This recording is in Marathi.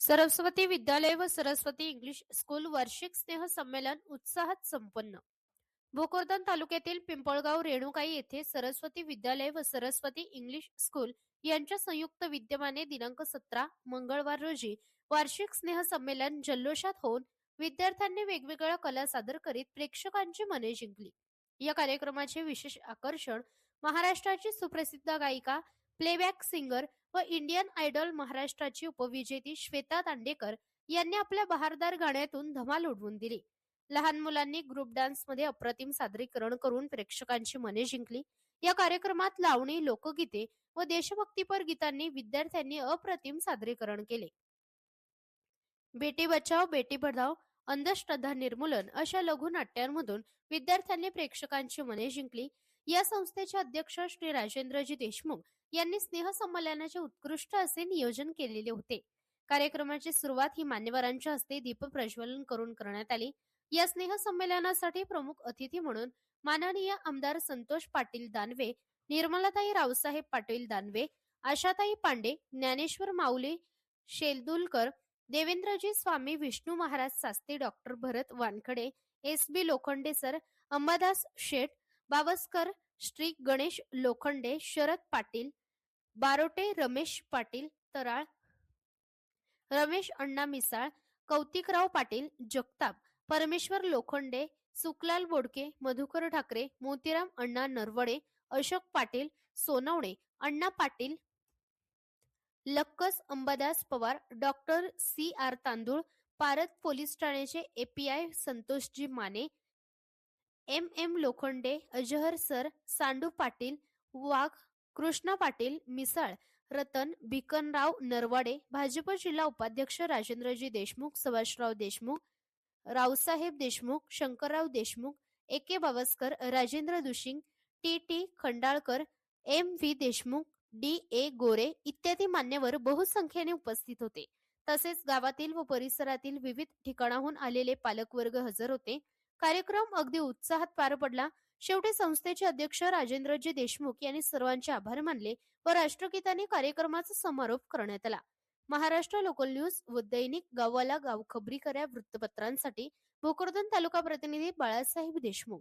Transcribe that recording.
सरस्वती विद्यालय व सरस्वती इंग्लिश स्कूल वार्षिक स्नेह संमेलन उत्साहात संपन्न. भोकरदन तालुक्यातील पिंपळगाव रेणुकाई येथे सरस्वती विद्यालय व सरस्वती इंग्लिश स्कूल यांच्या संयुक्त विद्यमाने दिनांक सतरा मंगळवार रोजी वार्षिक स्नेह संमेलन जल्लोषात होऊन विद्यार्थ्यांनी वेगवेगळ्या कला सादर करीत प्रेक्षकांची मने जिंकली. या कार्यक्रमाचे विशेष आकर्षण महाराष्ट्राची सुप्रसिद्ध गायिका प्लेबॅक सिंगर व इंडियन आयडॉल महाराष्ट्राची उपविजेती श्वेता दांडेकर यांनी आपल्या बहारदार गाण्यातून धमाल उडवून दिली. लहान मुलांनी ग्रुप डान्समध्ये अप्रतिम सादरीकरण करून प्रेक्षकांची मने जिंकली. या कार्यक्रमात लावणी लोकगीते व देशभक्तीपर गीतांनी विद्यार्थ्यांनी अप्रतिम सादरीकरण केले. बेटी बचाव बेटी पढाव अंधश्रद्धा निर्मूलन अशा लघुनाट्यांमधून विद्यार्थ्यांनी प्रेक्षकांची मने जिंकली. या संस्थेचे अध्यक्ष श्री राजेंद्रजी देशमुख यांनी स्नेहसंमेलनाचे उत्कृष्ट असे नियोजन केलेले होते. कार्यक्रमाची सुरुवात ही मान्यवरांच्या हस्ते दीप प्रज्वलन करून करण्यात आली. या स्नेहसंमेलनासाठी प्रमुख अतिथी म्हणून माननीय आमदार Santosh Patil Danve Nirmalatai Raosaheb Patil Danve Ashatai Pande Dnyaneshwar Mauli Sheldulkar Devendraji Swami Vishnu Maharaj Saste doctor Bharat Wankhade S B Lokhande sir Ambadas Sheth Bawaskar Shri Ganesh Lokhande Sharad Patil Barote Ramesh Patil Taral Ramesh Anna Misal Kautikrao Patil Jagtap Parmeshwar Lokhande Suklal Bodke Madhukar Thackeray Motiram Anna Narwade Ashok Patil Sonawane Anna Patil Lakkas Ambadas Pawar doctor C R Tandul Parat police ठाण्याचे API Santoshji Mane M M Lokhande Azhar sir Sandu Patil Wagh Krishna Patil Misal Ratan Bhikanrao Narwade Bhajap जिल्हा उपाध्यक्ष Rajendraji Deshmukh Subhashrao Deshmukh Raosaheb Deshmukh Shankarrao Deshmukh A K Bawaskar Rajendra Dushing T T Khandalkar M V Deshmukh D A Gore इत्यादी मान्यवर बहुसंख्येने उपस्थित होते. तसेच गावातील व परिसरातील विविध ठिकाणाहून आलेले पालकवर्ग हजर होते. कार्यक्रम अगदी उत्साहात पार पडला. शेवटी संस्थेचे अध्यक्ष राजेंद्रजी देशमुख यांनी सर्वांचे आभार मानले व राष्ट्रगीताने कार्यक्रमाचा समारोप करण्यात आला. महाराष्ट्र लोकल न्यूज व दैनिक गावाला गाव खबरी कऱ्या वृत्तपत्रांसाठी भोकरदन तालुका प्रतिनिधी बाळासाहेब देशमुख.